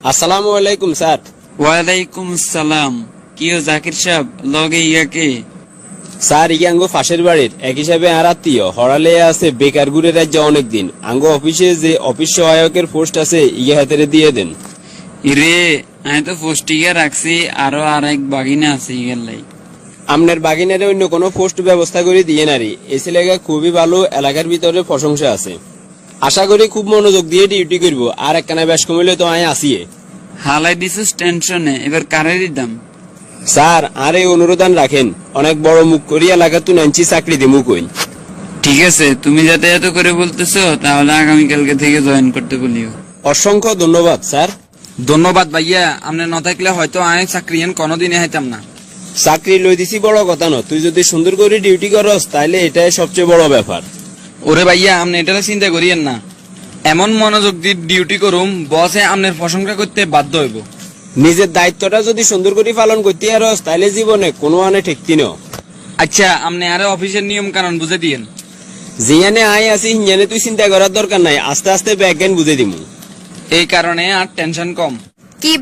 আসসালামু আলাইকুম স্যার। ওয়ালাইকুম আসসালাম কি ও জাকির সাহেব লগে ইয়াকে স্যার ইয়াঙ্গো ফাঁসের বাড়ির। এক হিসাবে আর আত্মীয়। হরালে আছে বেকার ঘুরে রাজ্য অনেকদিন। আঙ্গো অফিসে যে অফিস সহায়কের পোস্ট আছে ইয়ে হাতেরে দিয়ে দেন। রে আমি তো পোস্টিকে রাখছি আরও আর এক বাগিনা আছে ইগেলাই আপনার বাগিনারে অন্য কোনো পোস্ট ব্যবস্থা করে দিয়ে নারি। এই ছেলেগা খুবই ভালো এলাকার ভিতরে প্রশংসা আছে। আশা করি খুব মনোযোগ দিয়ে ডিউটি করব। আর একখানা ব্যাস কমিলে তো আয় আসিয়ে হালাই দিছিস টেনশনে এবার কারে দাম স্যার আর এই অনুরোধন রাখেন অনেক বড় মুখ করি এলাকা তুই নাঞ্চি চাকরি দিমু কই। ঠিক আছে তুমি যাতে এত করে বলতেছো তাহলে আগামীকালকে থেকে জয়েন করতে বলিও। অসংখ্য ধন্যবাদ স্যার। ধন্যবাদ ভাইয়া আপনি ন থাকলে হয়তো আমি চাকরি এন কোনোদিনে হাইতাম না। চাকরি লই দিছি বড় কথা ন তুই যদি সুন্দর করে ডিউটি করস তাহলে এটাই সবচেয়ে বড় ব্যাপার। ওরে ভাইয়া আপনি এটা চিন্তা করিয়েন না। এমন মনোযোগ দিয়ে ডিউটি করুম বসে আপনার প্রশংসা করতে বাধ্য হইব। নিজের দায়িত্বটা যদি সুন্দর করে পালন করতে পারস তাহলে জীবনে কোনো আনে ঠেকতি ন আচ্ছা আপনি আরে অফিসের নিয়ম কানুন বুঝে দিয়েন। জিয়ানে আই আছি হিয়ানে তুই চিন্তা করার দরকার নাই আস্তে আস্তে ব্যাগ জ্ঞান বুঝে দিমু। এই কারণে আর টেনশন কম। কি